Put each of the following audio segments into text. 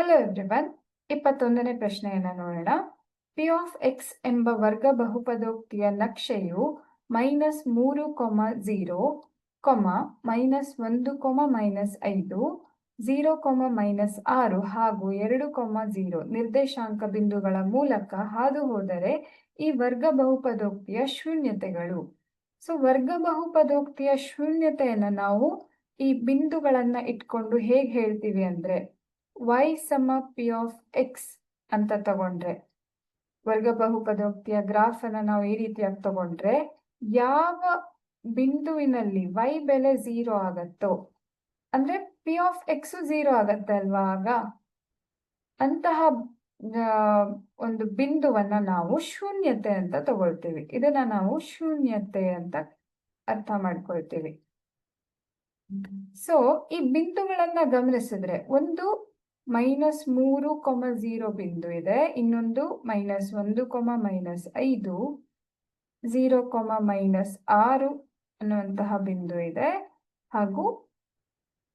Hello everyone ಇಪ್ಪತ್ತೊಂದನೇ ಪ್ರಶ್ನೆಯನ್ನ ನೋಡೋಣ. ಪಿ ಆಫ್ ಎಕ್ಸ್ ಎಂಬ ವರ್ಗ ಬಹುಪದೋಕ್ತಿಯ ನಕ್ಷೆಯು ಮೈನಸ್ ಮೂರು ಕೊಮ ಝೀರೋ ಕೊಮ ಮೈನಸ್ ಒಂದು ಕೊಮ ಮೈನಸ್ ಐದು ಝೀರೋ ಕೊಮ ಮೈನಸ್ ಆರು ಹಾಗೂ ಎರಡು ಕೊಮ ಝೀರೋ ನಿರ್ದೇಶಾಂಕ ಬಿಂದುಗಳ ಮೂಲಕ ಹಾದು ಹೋದರೆ ಈ ವರ್ಗ ಬಹುಪದೋಕ್ತಿಯ ಶೂನ್ಯತೆಗಳು. ಸೊ ವರ್ಗ ಬಹುಪದೋಕ್ತಿಯ ಶೂನ್ಯತೆಯನ್ನು ನಾವು ಈ ಬಿಂದುಗಳನ್ನು ಇಟ್ಕೊಂಡು ಹೇಗೆ ಹೇಳ್ತೀವಿ ಅಂದ್ರೆ y ಸಮ ಪಿ ಆಫ್ ಎಕ್ಸ್ ಅಂತ ತಗೊಂಡ್ರೆ ವರ್ಗ ಬಹುಪದೋಕ್ತಿಯ ಗ್ರಾಫ್ ಅನ್ನ ನಾವು ಈ ರೀತಿಯಾಗಿ ತಗೊಂಡ್ರೆ ಯಾವ ಬಿಂದುವಿನಲ್ಲಿ ವೈ ಬೆಲೆ ಝೀರೋ ಆಗತ್ತೋ ಅಂದ್ರೆ ಪಿ ಆಫ್ ಎಕ್ಸ್ ಝೀರೋ ಆಗತ್ತೆ ಅಲ್ವಾ ಆಗ? ಅಂತಹ ಒಂದು ಬಿಂದುವನ್ನ ನಾವು ಶೂನ್ಯತೆ ಅಂತ ತಗೊಳ್ತೀವಿ. ಇದನ್ನ ನಾವು ಶೂನ್ಯತೆ ಅಂತ ಅರ್ಥ ಮಾಡ್ಕೊಳ್ತೀವಿ. ಸೊ ಈ ಬಿಂದುಗಳನ್ನ ಗಮನಿಸಿದ್ರೆ ಒಂದು ಮೈನಸ್ ಮೂರು ಕೊಮ ಝೀರೋ ಬಿಂದು ಇದೆ. ಇನ್ನೊಂದು ಮೈನಸ್ ಒಂದು ಕೊಮ ಮೈನಸ್ ಐದು ಝೀರೋ ಕೊಮ ಮೈನಸ್ ಆರು ಅನ್ನುವಂತಹ ಬಿಂದು ಇದೆ. ಹಾಗೂ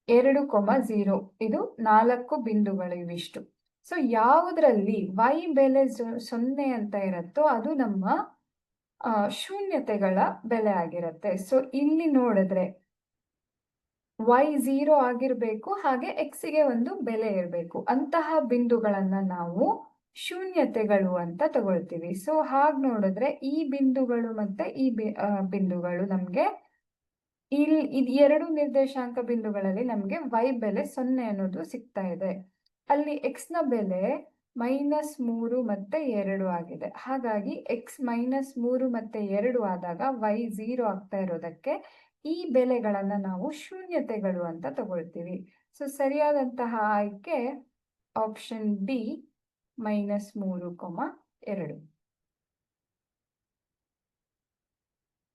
ಎರಡು ಕೊಮ ಝೀರೋ ಇದು ನಾಲ್ಕು ಬಿಂದುಗಳು ಇವಿಷ್ಟು. ಸೊ, ಯಾವುದ್ರಲ್ಲಿ ವೈ ಬೆಲೆ ಸೊನ್ನೆ ಅಂತ ಇರುತ್ತೋ ಅದು ನಮ್ಮ ಶೂನ್ಯತೆಗಳ ಬೆಲೆ ಆಗಿರುತ್ತೆ. ಸೊ, ಇಲ್ಲಿ ನೋಡಿದ್ರೆ y ಝೀರೋ ಆಗಿರ್ಬೇಕು, ಹಾಗೆ x ಗೆ ಒಂದು ಬೆಲೆ ಇರಬೇಕು. ಅಂತಹ ಬಿಂದುಗಳನ್ನ ನಾವು ಶೂನ್ಯತೆಗಳು ಅಂತ ತಗೊಳ್ತೀವಿ. ಸೊ ಹಾಗೆ ನೋಡಿದ್ರೆ ಈ ಬಿಂದುಗಳು ಮತ್ತೆ ಈ ಬಿಂದುಗಳು ನಮ್ಗೆ ಇಲ್ಲಿ ಇದು ಎರಡು ನಿರ್ದೇಶಾಂಕ ಬಿಂದುಗಳಲ್ಲಿ ನಮ್ಗೆ ವೈ ಬೆಲೆ ಸೊನ್ನೆ ಅನ್ನೋದು ಸಿಗ್ತಾ ಇದೆ. ಅಲ್ಲಿ ಎಕ್ಸ್ನ ಬೆಲೆ ಮೈನಸ್ ಮೂರು ಮತ್ತೆ ಎರಡು ಆಗಿದೆ. ಹಾಗಾಗಿ ಎಕ್ಸ್ ಮೈನಸ್ ಮೂರು ಮತ್ತೆ ಎರಡು ಆದಾಗ ವೈ ಝೀರೋ ಆಗ್ತಾ ಇರೋದಕ್ಕೆ ಈ ಬೆಲೆಗಳನ್ನ ನಾವು ಶೂನ್ಯತೆಗಳು ಅಂತ ತಗೊಳ್ತೀವಿ. ಸೊ ಸರಿಯಾದಂತಹ ಆಯ್ಕೆ ಆಪ್ಷನ್ ಬಿ ಮೈನಸ್ ಮೂರು, ಕೊಮ ಎರಡು.